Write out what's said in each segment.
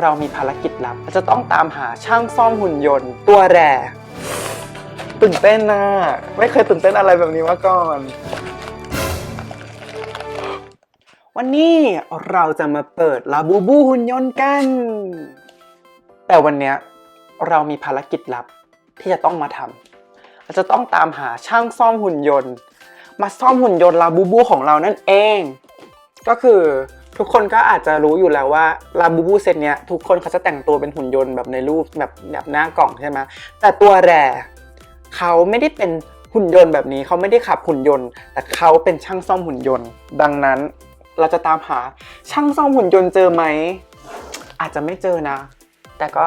เรามีภารกิจลับเราจะต้องตามหาช่างซ่อมหุ่นยนต์ ตัวแรตื่นเต้นนะไม่เคยตื่นเต้นอะไรแบบนี้มาก่อน วันนี้เราจะมาเปิดลาบูบูหุ่นยนต์กัน แต่วันนี้เรามีภารกิจลับที่จะต้องมาทำเราจะต้องตามหาช่างซ่อมหุ่นยนต์ มาซ่อมหุ่นยนต์ลาบูบูของเรานั่นเอง ก็คือ ทุกคนก็อาจจะรู้อยู่แล้วว่าลาบูบูเซตเนี้ยทุกคนเขาจะแต่งตัวเป็นหุ่นยนต์แบบในรูปแบบแบบหน้ากล่องใช่ไหมแต่ตัวแร่เขาไม่ได้เป็นหุ่นยนต์แบบนี้เขาไม่ได้ขับหุ่นยนต์ แต่เขาเป็นช่างซ่อมหุ่นยนต์ ดังนั้นเราจะตามหาช่างซ่อมหุ่นยนต์เจอไหมอาจจะไม่เจอนะ แต่ก็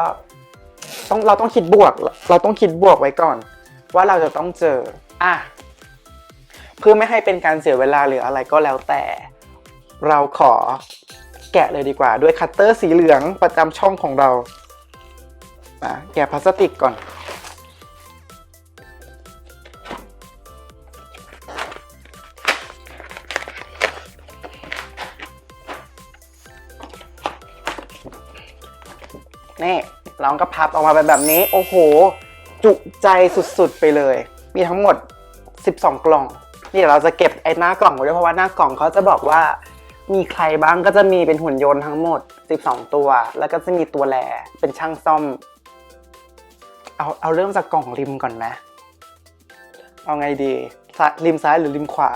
ต้องเราต้องคิดบวก เราต้องคิดบวกไว้ก่อน ว่าเราจะต้องเจออะเพื่อไม่ให้เป็นการเสียเวลาหรืออะไรก็แล้วแต่ เราขอแกะเลยดีกว่าด้วยคัตเตอร์สีเหลืองประจำช่องของเราอะแกะพลาสติกก่อน นี่ลองก็พับออกมาเป็นแบบนี้ โอ้โห จุใจสุดๆไปเลย มีทั้งหมด 12 กล่อง นี่เดี๋ยวเราจะเก็บไอ้หน้ากล่องไว้ด้วยเพราะว่าหน้ากล่องเขาจะบอกว่า มีใครบ้างก็จะมีเป็นหุ่นยนต์ทั้งหมด 12 ตัว แล้วก็จะมีตัวแลเป็นช่างซ่อม เอาเอาเริ่มจากกล่องริมก่อนไหมเอาไงดีริมซ้ายหรือริมขวา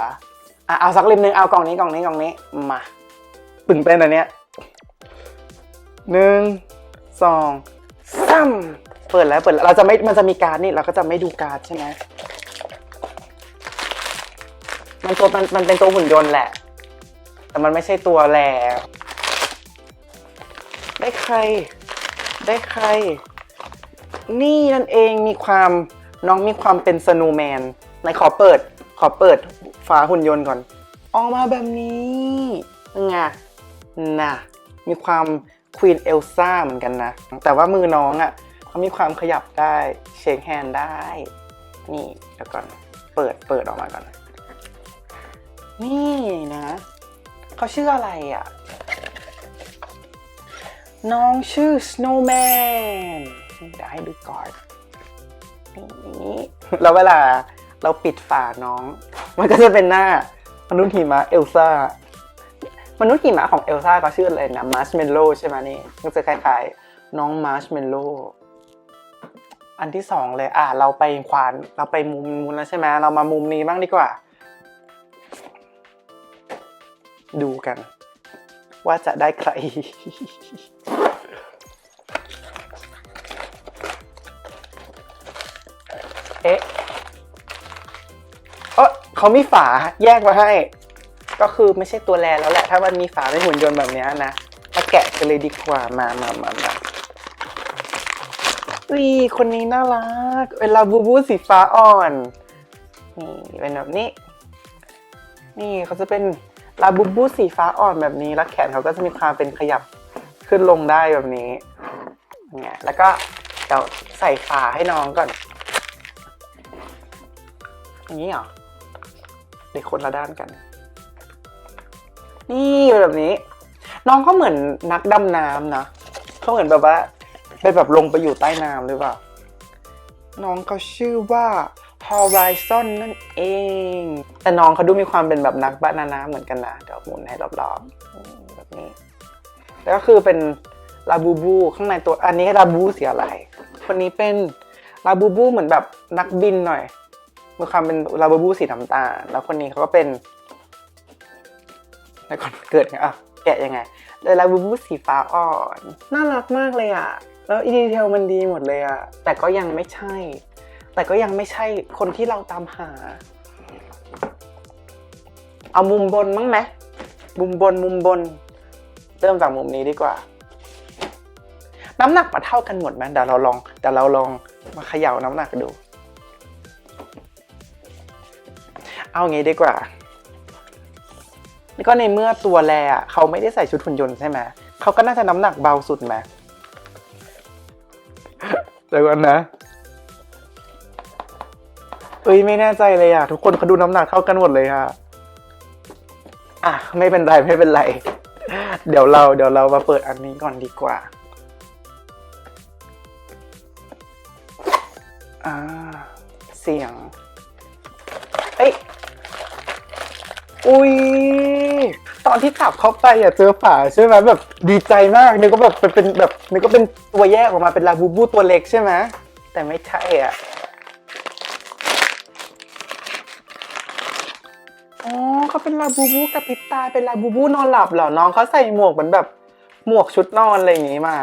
อะเอาสักริมหนึ่งเอากล่องนี้กล่องนี้กล่องนี้มาปึ่งเป็นอันเนี้ยหนึ่งสองสามเปิดแล้วเปิดแล้วเราจะไม่มันจะมีการดนี่เราก็จะไม่ดูการดใช่ไหมมันตัวมันมันเป็นตัวหุ่นยนต์แหละ แต่มันไม่ใช่ตัวแลได้ใคร ได้ใคร นี่นั่นเองมีความน้องมีความเป็นสโนว์แมนในขอเปิด ขอเปิดฝาหุ่นยนต์ก่อน ออกมาแบบนี้ไงน่ะ มีความควีนเอลซ่าเหมือนกันนะ แต่ว่ามือน้องอะ่ะเขามีความขยับได้ เชคแฮนด์ได้ นี่เดี๋ยวก่อน เปิดเปิดออกมาก่อน นี่นะ เขาชื่ออะไรอะ่ะ น้องชื่อ Snowman เดี๋ยวให้ดูก่อนนี่แล้วเวลาเราปิดฝาน้อง มันก็จะเป็นหน้ามนุษย์หิมะเอลซ่ามนุษย์หิมะของเอลซ่าเขาชื่ออะไรนะมาร์ชเมลโล่ใช่ไหมนี่มันจะคล้ายๆ น้องมาร์ชเมลโล่อันที่สองเลย อะ เราไปควาน เราไปมุมนู้นแล้วใช่ไหมเรามามุมนี้บ้างดีกว่า ดูกัน ว่าจะได้ใคร เอ๊ะเออเขามีฝาแยกมาให้ ก็คือไม่ใช่ตัวแลแล้วแหละ ถ้ามันมีฝาในหุ่นยนต์แบบนี้นะมาแกะกันเลยดีกว่ามามามามาอุ้ยคนนี้น่ารักเป็นลาบูบูสีฟ้าอ่อน นี่เป็นแบบนี้ นี่เขาจะเป็น ลาบูบูสีฟ้าอ่อนแบบนี้ แล้วแขนเขาก็จะมีความเป็นขยับขึ้นลงได้แบบนี้เนี่ยแล้วก็เดี๋ยวใส่ฝาให้น้องก่อน อย่างนี้เหรอเด็กคนละด้านกัน นี่แบบนี้ น้องก็เหมือนนักดำน้ำนะเขาเหมือนแบบว่าไปแบบลงไปอยู่ใต้น้ำหรือเปล่า น้องเขาชื่อว่า Horizon นั่นเอง แต่น้องเขาดูมีความเป็นแบบนักบ้านน้ำเหมือนกันนะเดี๋ยวหมุนให้รอบๆแบบนี้ แล้วก็คือเป็นลาบูบูข้างในตัวอันนี้ลาบูบูสีอะไร คนนี้เป็นลาบูบูเหมือนแบบนักบินหน่อยมีความเป็นลาบูบูสีน้ำตาลแล้วคนนี้เขาก็เป็นแล้วก่อนเกิดไงอะแกะยังไงเลยลาบูบูสีฟ้าอ่อนน่ารักมากเลยอะแล้วอีดีเทลมันดีหมดเลยอะแต่ก็ยังไม่ใช่ แต่ก็ยังไม่ใช่คนที่เราตามหา เอามุมบนมั้งไหมมุมบนมุมบน เริ่มจากมุมนี้ดีกว่า น้ำหนักมาเท่ากันหมดไหมเดี๋ยวเราลองเดี๋ยวเราลองมาเขย่าน้ำหนักดู เอางี้ดีกว่าแล้วก็ในเมื่อตัวแรอะเขาไม่ได้ใส่ชุดหุ่นยนต์ใช่ไหมเขาก็น่าจะน้ำหนักเบาสุดไหมเดี๋ยวก่อนนะเอ้ยไม่แน่ใจเลยอะทุกคนเขาดูน้ำหนักเท่ากันหมดเลยค่ะ อะไม่เป็นไรไม่เป็นไร เดี๋ยวเราเดี๋ยวเรามาเปิดอันนี้ก่อนดีกว่าอ่าเสียงเอ้ยอุ้ยตอนที่กลับเข้าไปอะเจอฝาใช่ไหมแบบดีใจมากนึกว่าแบบเป็นแบบนึกว่าเป็นตัวแยกออกมาเป็นลาบูบูตัวเล็กใช่ไหมแต่ไม่ใช่อะ อ๋อเขาเป็นลาบูบูกับพิตาเป็นลาบูบูนอนหลับเหรอน้องเขาใส่หมวกเหมือนแบบหมวกชุดนอนอะไรอย่างงี้มา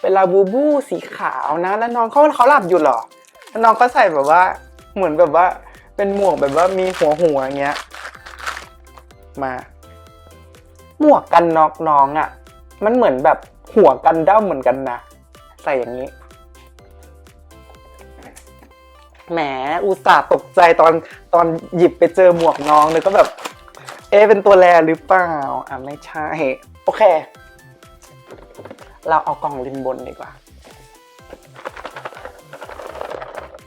เป็นลาบูบูสีขาวนะ แล้วน้องเขาเขาหลับอยู่เหรอแล้วน้องก็ใส่แบบว่าเหมือนแบบว่า เป็นหมวกแบบว่ามีหัวหัวอย่างเงี้ยมา หมวกกันน็อกน้องอะ่ะ มันเหมือนแบบหัวกันด้ามเหมือนกันนะใส่อย่างนี้ แหมอุตส่าห์ตกใจตอนตอนหยิบไปเจอหมวกน้องเลยก็แบบ เอ๊เป็นตัวแรหรือเปล่า อะไม่ใช่ โอเค เราเอากล่องริมบนดีกว่า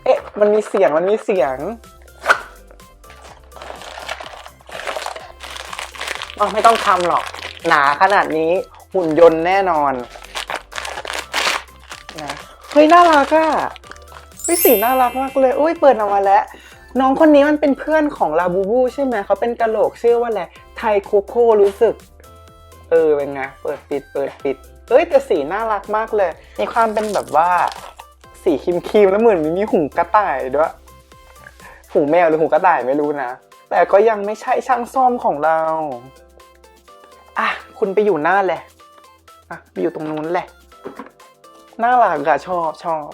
เอ๊ะ มันมีเสียงมันมีเสียงอ๋อไม่ต้องทำหรอก หนาขนาดนี้หุ่นยนต์แน่นอนนะเฮ้ยน่ารักอะ ฮ้ยสีน่ารักมากเลยอุ้ยเปิดออกมาแล้ว น้องคนนี้มันเป็นเพื่อนของลาบูบูใช่ไหมเขาเป็นกะโหลกชื่อว่าอะไรไทโคโค่รู้สึก เออเป็นไงเปิดปิดเปิดปิดเอ้ยแต่สีน่ารักมากเลย มีความเป็นแบบว่า สีครีมครีมแล้วเหมือนมีหูกระต่ายด้วยหูแมวหรือหูกระต่ายไม่รู้นะ แต่ก็ยังไม่ใช่ช่างซ่อมของเราอะคุณไปอยู่หน้าแหละอะไปอยู่ตรงนู้นแหละน่ารักอะชอบชอบ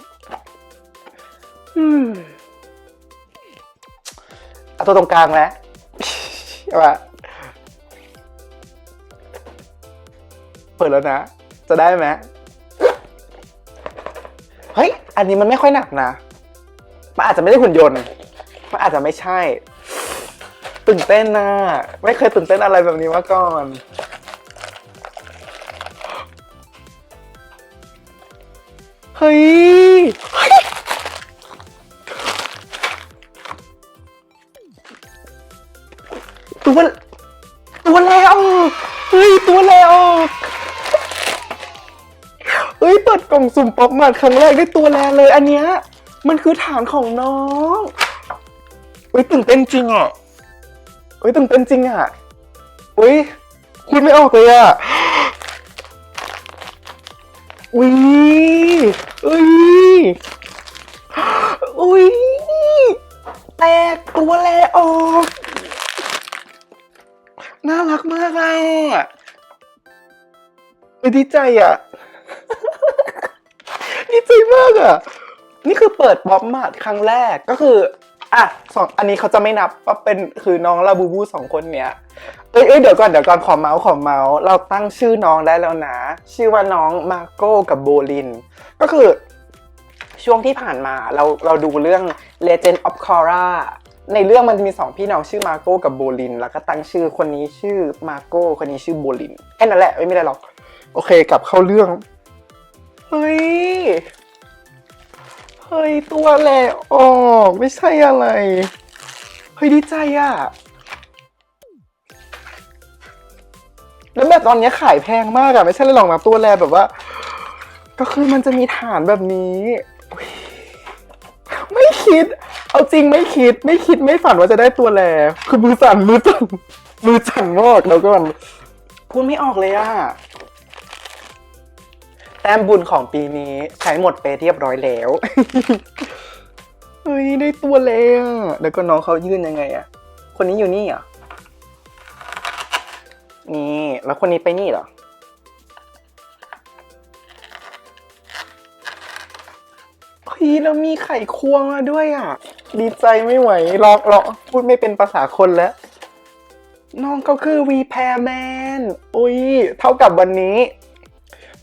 เอาตัวตรงกลางแล้วเอามาเปิดแล้วนะ จะได้ไหมเฮ้ย อันนี้มันไม่ค่อยหนักนะ มันอาจจะไม่ได้หุ่นยนต์ มันอาจจะไม่ใช่ ตื่นเต้นนะ ไม่เคยตื่นเต้นอะไรแบบนี้มาก่อน เฮ้ย ตัวตัวแล้วเฮ้ยตัวแล้วเฮ้ยเปิดกล่องสุ่มป๊อปมาครั้งแรกได้ตัวแลเลยอันเนี้ยมันคือฐานของน้องเฮ้ยตื่นเต้นจริงอะเฮ้ยตื่นเต้นจริงอะเฮ้ยคิดไม่ออกเลยอะอุ้ยอุ้ยอุ้ยแตกตัวแลออก น่ารักมากอะเฮ้ยดีใจอะ ดีใจมากอะ นี่คือเปิดบ๊อบมาดครั้งแรกก็คือ อะสองอันนี้เขาจะไม่นับว่าเป็นคือน้องลาบูบูสองคนเนี้ยเอ้ยเอ้ยเดี๋ยวก่อนเดี๋ยวก่อนขอเมาส์ขอเมาส์เราตั้งชื่อน้องได้แล้วนะ ชื่อว่าน้องมาโก้กับโบลิน ก็คือช่วงที่ผ่านมาเราเราดูเรื่อง Legend of Korra ในเรื่องมันจะมีสองพี่น้องชื่อมาโก้กับโบลิน แล้วก็ตั้งชื่อคนนี้ชื่อมาโก้คนนี้ชื่อโบลินแค่นั้นแหละไม่มีอะไรหรอก โอเคกลับเข้าเรื่อง เฮ้ย เฮ้ย ตัวแหละออกไม่ใช่อะไร เฮ้ย ดีใจอะแล้วแบบตอนนี้ขายแพงมากอะไม่ใช่เลยหรอกนะตัวแลแบบว่า ก็คือมันจะมีฐานแบบนี้ ไม่คิด เอาจริงไม่คิดไม่คิดไม่ฝันว่าจะได้ตัวแล คือมือสั่นมือสั่นมือสั่นมากแล้วก็มันพูดไม่ออกเลยอะแต้มบุญของปีนี้ใช้หมดไปเรียบร้อยแล้ว เฮ้ยได้ตัวแล้วเดี๋ยวก็น้องเขายื่นยังไงอะคนนี้อยู่นี่เหรอ นี่ แล้วคนนี้ไปนี่เหรอ เฮ้ยแล้วมีไข่ควงมาด้วยอะ ดีใจไม่ไหวรอกรอพูดไม่เป็นภาษาคนแล้ว น้องก็คือวีแพรแมนอุ้ย เท่ากับวันนี้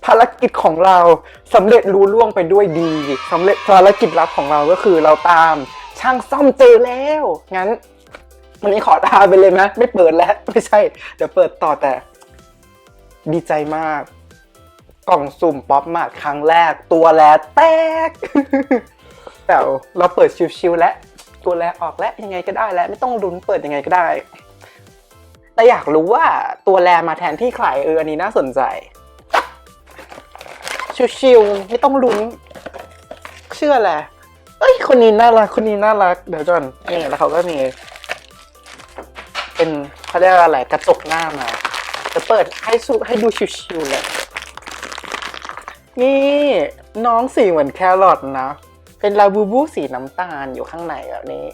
ภารกิจของเราสำเร็จรู้ล่วงไปด้วยดีสำเร็จภารกิจลับของเราก็คือเราตามช่างซ่อมเจอแล้ว งั้น วันนี้ขอตาไปเลยนะไม่เปิดแล้ว ไม่ใช่ เดี๋ยวเปิดต่อแต่ ดีใจมาก กล่องสุ่มป๊อปมาดครั้งแรกตัวแลแตก แต่เราเปิดชิวๆแล้วตัวแลออกแล้วยังไงก็ได้แล้วไม่ต้องลุ้นเปิดยังไงก็ได้ แต่อยากรู้ว่าตัวแลมาแทนที่ใครเอออันนี้น่าสนใจ ชิวๆไม่ต้องลุ้น เชื่อแหละเอ้ยคนนี้น่ารักคนนี้น่ารักเดี๋ยวก่อนนี่แล้วเขาก็มี เป็นเขาเรียกอะไรกระจกหน้ามาจะเปิดให้สุให้ดูชิวๆเลยนี่น้องสีเหมือนแครอทนะ เป็นลาบูบูสีน้ำตาลอยู่ข้างในแบบนี้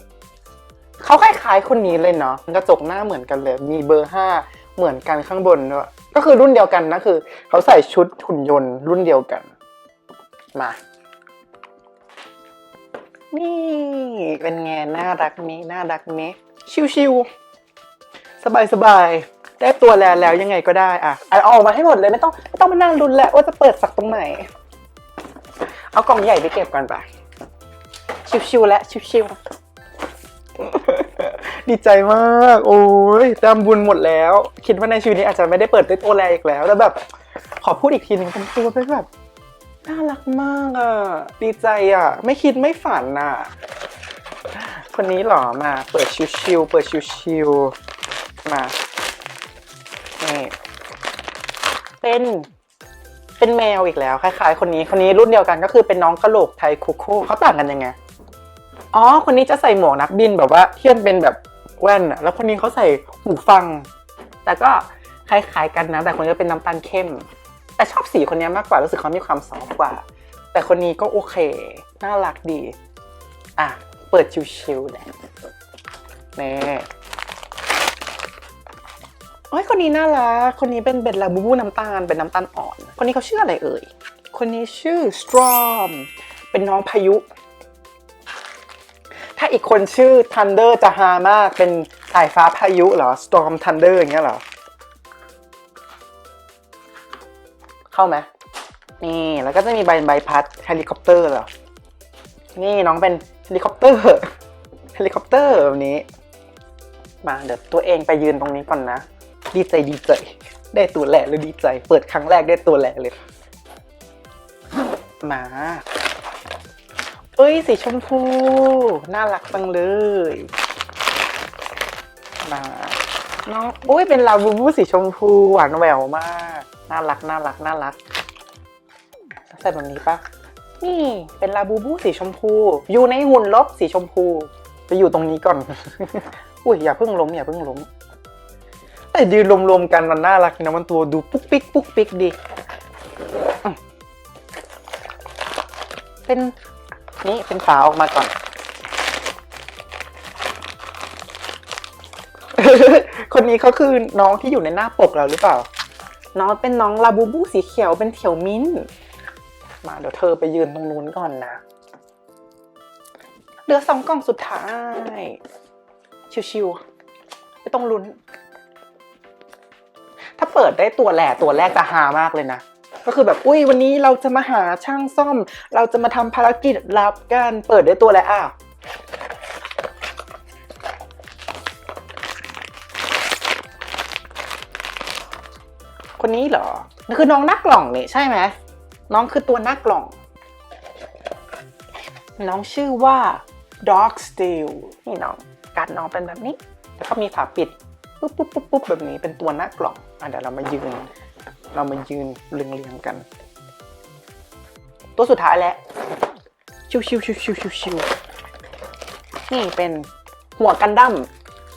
เขาคล้ายๆคนนี้เลยเนาะกระจกหน้าเหมือนกันเลย มีเบอร์ห้าเหมือนกันข้างบนด้วยก็คือรุ่นเดียวกันนะคือ เขาใส่ชุดหุ่นยนต์รุ่นเดียวกัน มา นี่เป็นไงน่ารักนี้น่ารักนี้ชิวๆสบายๆได้ตัวแล้วแล้วยังไงก็ได้อะเอาออกมาให้หมดเลยไม่ต้องไม่ต้องมานั่งรุนแล้วว่าจะเปิดสักตรงไหนเอากล่องใหญ่ไปเก็บก่อนไป ชิวๆและชิวๆดีใจมาก โอ้ยจำบุญหมดแล้ว คิดว่าในชีวิตนี้อาจจะไม่ได้เปิดด้วยตัวแรกอีกแล้วแล้วแบบ ขอพูดอีกทีหนึ่งเป็นตัวเป็นแบบน่ารักมากอะ ดีใจอะ ไม่คิดไม่ฝันอะ คนนี้เหรอมา เปิดชิวๆเปิดชิวๆมานี่เป็นเป็นแมวอีกแล้วคล้ายๆ คนนี้คนนี้รุ่นเดียวกันก็คือเป็นน้องกระโหลกไทยคุกโคเขาต่างกันยังไง อ๋อ คนนี้จะใส่หมวกนักบินแบบว่าเที่มันเป็นแบบแว่นอะแล้วคนนี้เขาใส่หูฟัง แต่ก็คล้ายๆกันนะ แต่คนนี้เป็นน้ำตาลเข้ม แต่ชอบสีคนนี้มากกว่า รู้สึกเขามีความซอฟกว่า แต่คนนี้ก็โอเค น่ารักดี อะ เปิดชิวๆเลยนี่โอ้ยคนนี้น่ารัก คนนี้เป็นเบนลาบูบูน้ำตาล เป็นน้ำตาลอ่อน คนนี้เขาชื่ออะไรเอ่ย คนนี้ชื่อสตรอม เป็นน้องพายุ ถ้าอีกคนชื่อ Thunder จะฮามาก เป็นสายฟ้าพายุเหรอ Storm Thunder อย่างเงี้ยเหรอ เข้าไหมนี่ แล้วก็จะมีใบใบพัดเฮลิคอปเตอร์เหรอ นี่น้องเป็นเฮลิคอปเตอร์เฮลิคอปเตอร์แบบนี้ มาเดี๋ยวตัวเองไปยืนตรงนี้ก่อนนะ ดีใจดีใจ ได้ตัวแรกเลยดีใจ เปิดครั้งแรกได้ตัวแรกเลย มา เอ้ยสีชมพู น่ารักจังเลยมาน้องโอ้ยเป็นลาบูบูสีชมพูหวานแหววมาก น่ารักน่ารักน่ารักใส่แบบนี้ปะนี่เป็นลาบูบูสีชมพู อยู่ในหุ่นลบสีชมพู ไปอยู่ตรงนี้ก่อน อุ้ยอย่าเพิ่งล้มอย่าเพิ่งล้มแต่ยืนรวมๆกันมันน่ารักนะมันตัวดูปุ๊กปิ๊กปุ๊กปิ๊กดี เป็น นี่เป็นฝาออกมาก่อน คนนี้เขาคือน้องที่อยู่ในหน้าปกเราหรือเปล่า น้องเป็นน้องลาบูบูสีเขียวเป็นเขียวมิ้น มาเดี๋ยวเธอไปยืนตรงนู้นก่อนนะ เหลือสองกล่องสุดท้าย ชิวๆไม่ต้องลุ้น ถ้าเปิดได้ตัวแหล่ตัวแรกจะฮามากเลยนะ ก็คือแบบอุ้ยวันนี้เราจะมาหาช่างซ่อม เราจะมาทำภารกิจลับกันเปิดได้ตัวแล้วอ้าวคนนี้เหรอนั่นคือน้องน้ากล่องนี่ใช่ไหมน้องคือตัวน้ากล่อง น้องชื่อว่า Dog Steel นี่น้อง การดน้องเป็นแบบนี้ แล้วก็มีฝาปิดปุ๊บปุ๊บปุ๊บปุ๊บแบบนี้เป็นตัวหน้ากล่องอะเดี๋ยวเรามายืน เรามายืนเรียงเรียงๆกัน ตัวสุดท้ายแล้วชิวชิวชิวชิวชิวชิวนี่เป็นหัวกันดั้ม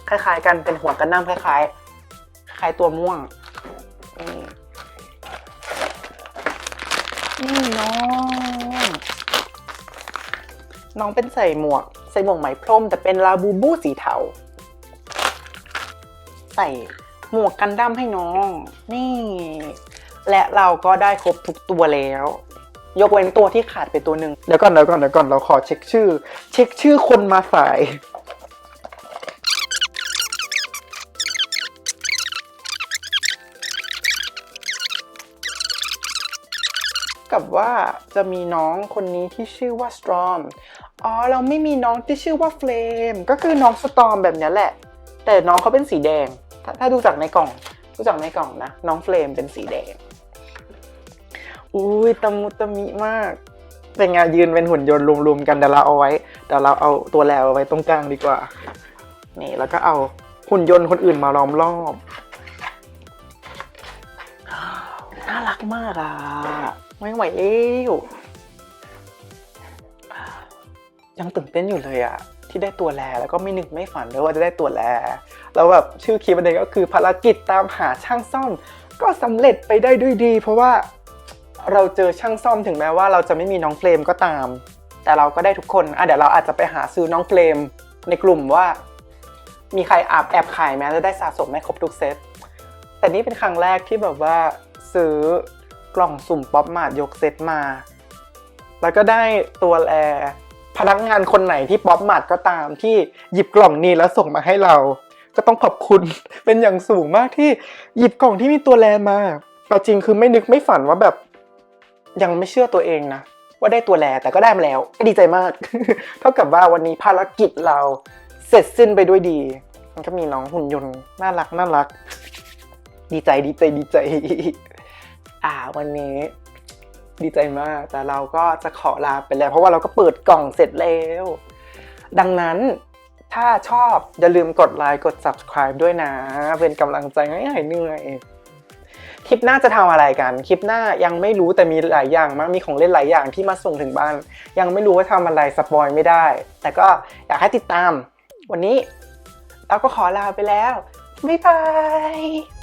คล้ายๆ กันเป็นหัวกันดั้มคล้ายๆคล้ายตัวม่วงนี่น้องน้องเป็นใส่หมวก ใส่หมวกไหมพรม แต่เป็นลาบูบูสีเทาใส่ หมวกกันดั้มให้น้อง นี่ และเราก็ได้ครบทุกตัวแล้ว ยกเว้นตัวที่ขาดไปตัวหนึ่งเดี๋ยวก่อนเดี๋ยวก่อนเดี๋ยวก่อนเราขอเช็คชื่อ เช็คชื่อคนมาสาย กับว่าจะมีน้องคนนี้ที่ชื่อว่า Storm อ๋อเราไม่มีน้องที่ชื่อว่า Flame ก็คือน้อง Storm แบบเนี้ยแหละ แต่น้องเขาเป็นสีแดง ถ้าถ้าดูจากในกล่องดูจากในกล่องนะ น้องเฟลมเป็นสีแดง อุ้ยตะมุตะมิมาก เป็นไงยืนเป็นหุ่นยนต์รวมๆกันเดี๋ยวเราเอาไว้เดี๋ยวเราเอาตัวแล้วไว้ตรงกลางดีกว่า นี่แล้วก็เอาหุ่นยนต์คนอื่นมาล้อมรอบน่ารักมากอะไม่ไหวแล้วยังตื่นเต้นอยู่เลยอะ ที่ได้ตัวแลแล้วก็ไม่นึกไม่ฝันด้วยว่าจะได้ตัวแลแล้วแบบชื่อคลิปอันนี้ก็คือภารกิจตามหาช่างซ่อม ก็สำเร็จไปได้ด้วยดี เพราะว่าเราเจอช่างซ่อมถึงแม้ว่าเราจะไม่มีน้องเฟรมก็ตาม แต่เราก็ได้ทุกคนอะเดี๋ยวเราอาจจะไปหาซื้อน้องเฟรมในกลุ่มว่า มีใครอาบแอบขายไหมจะได้สะสมให้ครบทุกเซตแต่นี่เป็นครั้งแรกที่แบบว่าซื้อกล่องสุ่มป๊อปมาดยกเซตมา แล้วก็ได้ตัวแล พนักงานคนไหนที่ป๊อปมาดก็ตามที่หยิบกล่องนี้แล้วส่งมาให้เรา ก็ต้องขอบคุณเป็นอย่างสูงมากที่หยิบกล่องที่มีตัวแลมาเอาจริงคือไม่นึกไม่ฝันว่าแบบ ยังไม่เชื่อตัวเองนะว่าได้ตัวแลแต่ก็ได้มาแล้วดีใจมาก เท่ากับว่าวันนี้ภารกิจเราเสร็จสิ้นไปด้วยดี มันก็มีน้องหุ่นยนต์น่ารักน่ารัก ดีใจดีใจดีใจ อ่าวันนี้ ดีใจมาก แต่เราก็จะขอลาไปแล้ว เพราะว่าเราก็เปิดกล่องเสร็จแล้ว ดังนั้นถ้าชอบ อย่าลืมกดไลค์กด subscribe ด้วยนะ เป็นกำลังใจให้หายเหนื่อยคลิปหน้าจะทำอะไรกัน คลิปหน้ายังไม่รู้แต่มีหลายอย่างมากมีของเล่นหลายอย่างที่มาส่งถึงบ้าน ยังไม่รู้ว่าทำอะไรสปอยไม่ได้ แต่ก็อยากให้ติดตาม วันนี้เราก็ขอลาไปแล้ว บ๊ายบาย